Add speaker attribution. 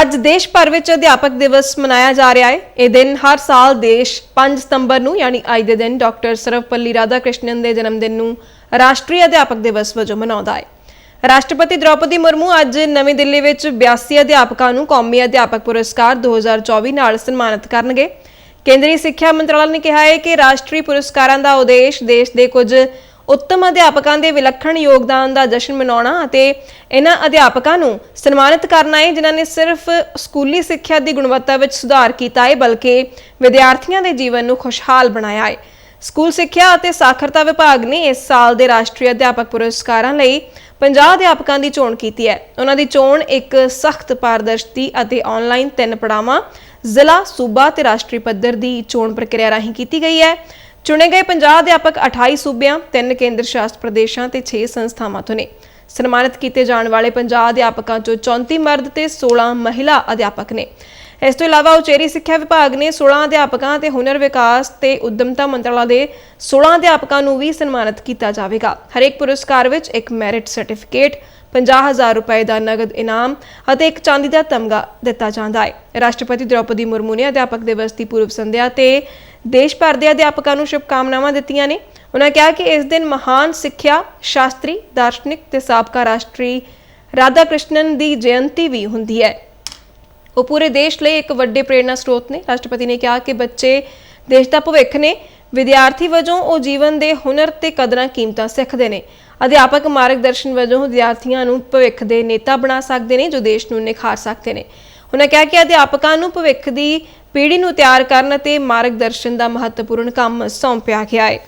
Speaker 1: ਅੱਜ ਦੇਸ਼ ਭਰ ਵਿੱਚ ਅਧਿਆਪਕ ਦਿਵਸ ਮਨਾਇਆ ਜਾ ਰਿਹਾ ਹੈ। ਇਹ ਦਿਨ ਹਰ ਸਾਲ ਦੇਸ਼ 5 ਸਤੰਬਰ ਨੂੰ, ਯਾਨੀ ਅੱਜ ਦੇ ਦਿਨ ਡਾਕਟਰ ਸਰਵਪੱਲੀ ਰਾਧਾਕ੍ਰਿਸ਼ਨਨ ਦੇ ਜਨਮ ਦਿਨ ਨੂੰ ਰਾਸ਼ਟਰੀ ਅਧਿਆਪਕ ਦਿਵਸ ਵਜੋਂ ਮਨਾਉਂਦਾ ਹੈ। ਰਾਸ਼ਟਰਪਤੀ ਦ੍ਰੌਪਦੀ ਮੁਰਮੂ ਅੱਜ ਨਵੀਂ ਦਿੱਲੀ ਵਿੱਚ 82 ਅਧਿਆਪਕਾਂ ਨੂੰ ਕੌਮੀ ਅਧਿਆਪਕ ਪੁਰਸਕਾਰ 2024 ਨਾਲ ਸਨਮਾਨਿਤ ਕਰਨਗੇ। ਕੇਂਦਰੀ ਸਿੱਖਿਆ ਮੰਤਰਾਲਾ ਨੇ ਕਿਹਾ ਹੈ ਕਿ ਰਾਸ਼ਟਰੀ ਪੁਰਸਕਾਰਾਂ ਦਾ ਉਦੇਸ਼ ਦੇਸ਼ ਦੇ ਕੁਝ ਉੱਤਮ ਅਧਿਆਪਕਾਂ ਦੇ ਵਿਲੱਖਣ ਯੋਗਦਾਨ ਦਾ ਜਸ਼ਨ ਮਨਾਉਣਾ ਅਤੇ ਇਹਨਾਂ ਅਧਿਆਪਕਾਂ ਨੂੰ ਸਨਮਾਨਿਤ ਕਰਨਾ ਹੈ, ਜਿਨ੍ਹਾਂ ਨੇ ਸਿਰਫ ਸਕੂਲੀ ਸਿੱਖਿਆ ਦੀ ਗੁਣਵੱਤਾ ਵਿੱਚ ਸੁਧਾਰ ਕੀਤਾ ਹੈ, ਬਲਕਿ ਵਿਦਿਆਰਥੀਆਂ ਦੇ ਜੀਵਨ ਨੂੰ ਖੁਸ਼ਹਾਲ ਬਣਾਇਆ ਹੈ। ਸਕੂਲ ਸਿੱਖਿਆ ਅਤੇ ਸਾਖਰਤਾ ਵਿਭਾਗ ਨੇ ਇਸ ਸਾਲ ਦੇ ਰਾਸ਼ਟਰੀ ਅਧਿਆਪਕ ਪੁਰਸਕਾਰਾਂ ਲਈ 50 ਅਧਿਆਪਕਾਂ ਦੀ ਚੋਣ ਕੀਤੀ ਹੈ। ਉਹਨਾਂ ਦੀ ਚੋਣ ਇੱਕ ਸਖਤ ਪਾਰਦਰਸ਼ਤੀ ਅਤੇ ਆਨਲਾਈਨ ਤਿੰਨ ਪੜਾਵਾਂ ਜ਼ਿਲ੍ਹਾ, ਸੂਬਾ ਤੇ ਰਾਸ਼ਟਰੀ ਪੱਧਰ ਦੀ ਚੋਣ ਪ੍ਰਕਿਰਿਆ ਰਾਹੀਂ ਕੀਤੀ ਗਈ ਹੈ। ਚੁਣੇ ਗਏ 50 ਅਧਿਆਪਕ 28 ਸੂਬਿਆਂ, ਤਿੰਨ ਕੇਂਦਰ ਸ਼ਾਸਤ ਪ੍ਰਦੇਸ਼ਾਂ ਤੇ 6 ਸੰਸਥਾਵਾਂ ਤੋਂ ਨੇ। ਸਨਮਾਨਿਤ ਕੀਤੇ ਜਾਣ ਵਾਲੇ 50 ਅਧਿਆਪਕਾਂ ਚੋਂ 34 ਮਰਦ ਤੇ 16 ਮਹਿਲਾ ਅਧਿਆਪਕ ਨੇ। ਇਸ ਤੋਂ ਇਲਾਵਾ ਉਚੇਰੀ ਸਿੱਖਿਆ ਵਿਭਾਗ ਨੇ 16 ਅਧਿਆਪਕਾਂ ਤੇ ਹੁਨਰ ਵਿਕਾਸ ਤੇ ਉਦਮਤਾ ਮੰਤਰਾਲਾ ਦੇ 16 ਅਧਿਆਪਕਾਂ ਨੂੰ ਵੀ ਸਨਮਾਨਿਤ ਕੀਤਾ ਜਾਵੇਗਾ। ਹਰੇਕ ਪੁਰਸਕਾਰ ਵਿੱਚ ਇੱਕ ਮੈਰਿਟ ਸਰਟੀਫਿਕੇਟ 50000 ਰੁਪਏ ਦਾ ਨਗਦ ਇਨਾਮ ਅਤੇ ਇੱਕ ਚਾਂਦੀ ਦਾ ਤਮਗਾ ਦਿੱਤਾ ਜਾਂਦਾ ਹੈ। ਰਾਸ਼ਟਰਪਤੀ ਦ੍ਰੌਪਦੀ ਮੁਰਮੂ ਨੇ ਅਧਿਆਪਕ ਦਿਵਸ ਦੀ ਪੂਰਵ ਸੰਧਿਆ ਤੇ ਦੇਸ਼ ਭਰ ਦੇ ਅਧਿਆਪਕਾਂ ਨੂੰ ਸ਼ੁਭਕਾਮਨਾਵਾਂ ਦਿੱਤੀਆਂ ਨੇ। ਉਹਨਾਂ ਕਿਹਾ ਕਿ ਇਸ ਦਿਨ ਮਹਾਨ ਸਿੱਖਿਆ ਸ਼ਾਸਤਰੀ, ਦਾਰਸ਼ਨਿਕ ਤੇ ਸਾਬਕਾ ਰਾਸ਼ਟਰੀ ਰਾਧਾ ਕ੍ਰਿਸ਼ਨਨ ਦੀ ਜਯੰਤੀ ਵੀ ਹੁੰਦੀ ਹੈ। ਉਹ ਪੂਰੇ ਦੇਸ਼ ਲਈ ਇੱਕ ਵੱਡੇ ਪ੍ਰੇਰਣਾ ਸਰੋਤ ਨੇ। ਰਾਸ਼ਟਰਪਤੀ ਨੇ ਕਿਹਾ ਕਿ ਬੱਚੇ ਦੇਸ਼ ਦਾ ਭਵਿੱਖ ਨੇ। ਵਿਦਿਆਰਥੀ ਵਜੋਂ ਉਹ ਜੀਵਨ ਦੇ ਹੁਨਰ ਤੇ ਕਦਰਾਂ ਕੀਮਤਾਂ ਸਿੱਖਦੇ ਨੇ। ਅਧਿਆਪਕ ਮਾਰਗਦਰਸ਼ਨ ਵਜੋਂ ਵਿਦਿਆਰਥੀਆਂ ਨੂੰ ਭਵਿੱਖ ਦੇ ਨੇਤਾ ਬਣਾ ਸਕਦੇ ਨੇ ਜੋ ਦੇਸ਼ ਨੂੰ ਨਿਖਾਰ ਸਕਦੇ ਨੇ। ਉਹਨਾਂ ਕਿਹਾ ਕਿ ਅਧਿਆਪਕਾਂ ਨੂੰ ਭਵਿੱਖ ਦੀ ਪੀੜ੍ਹੀ ਨੂੰ ਤਿਆਰ ਕਰਨ ਅਤੇ ਮਾਰਗਦਰਸ਼ਨ ਦਾ ਮਹੱਤਵਪੂਰਨ ਕੰਮ ਸੌਂਪਿਆ ਗਿਆ ਹੈ